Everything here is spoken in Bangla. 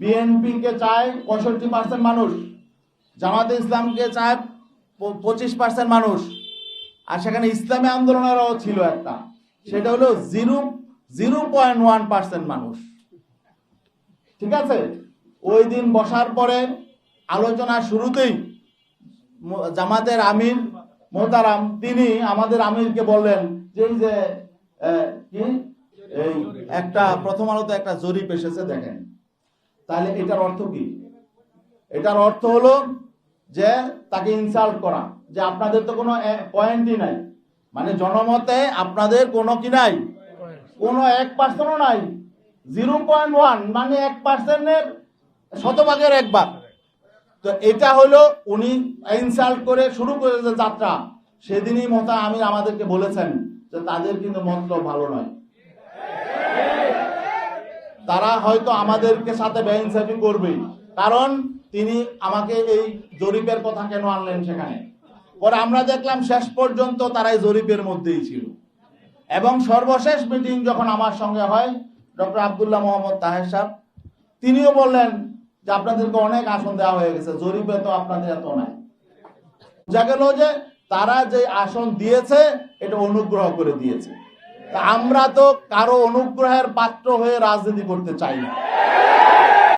বিএনপি কে চায় পঁয়ষট্টি পার্সেন্ট মানুষ, জামাতে ইসলামকে চায় পঁচিশ পার্সেন্ট মানুষ। আর সেখানে ইসলামী আন্দোলনেরও ছিল একটা, সেটা হলো zero zero point one percent মানুষ। ঠিক আছে? ওই দিন বসার পরে আলোচনা শুরুতেই জামাতের আমির মোহতারাম, তিনি আমাদের আমিরকে বললেন যে যে কি? এই একটা প্রথম আলোতে একটা জরিপ এসেছে, দেখেন। তাহলে এটার অর্থ কি? এটার অর্থ হলো যে তাকে ইনসাল্ট করা। যে আপনাদের তো কোনো পয়েন্টই নাই। মানে জনমতে আপনাদের কোনো কি নাই? কোনো এক পার্সেন্টও নাই। জিরো পয়েন্ট ওয়ান মানে এক পার্সেন্টের শতভাগের এক ভাগ। তো এটা হলো উনি ইনসাল্ট করে শুরু করেছে যাত্রা। সেদিনই মতা আমি আমাদেরকে বলেছেন যে তাদের কিন্তু মতলব ভালো নয়। তারা হয়তো আমাদেরকে সাথে বেইনসাফি করবেই। কারণ তিনি আমাকে এই জরিপের কথা কেন আনলেন সেখানে? পরে আমরা দেখলাম শেষ পর্যন্ত তারাই জরিপের মধ্যেই ছিল। এবং সর্বশেষ মিটিং যখন আমার সঙ্গে হয়, ডক্টর আবদুল্লাহ মোহাম্মদ তাহের সাহেব, তিনিও বললেন যে আপনাদেরকে অনেক আসন দেওয়া হয়ে গেছে, জরিপে তো আপনাদের এত নাই। বোঝা গেল যে তারা যে আসন দিয়েছে, এটা অনুগ্রহ করে দিয়েছে। আমরা তো কারও অনুগ্রহের পাত্র হয়ে রাজনীতি করতে চাই না।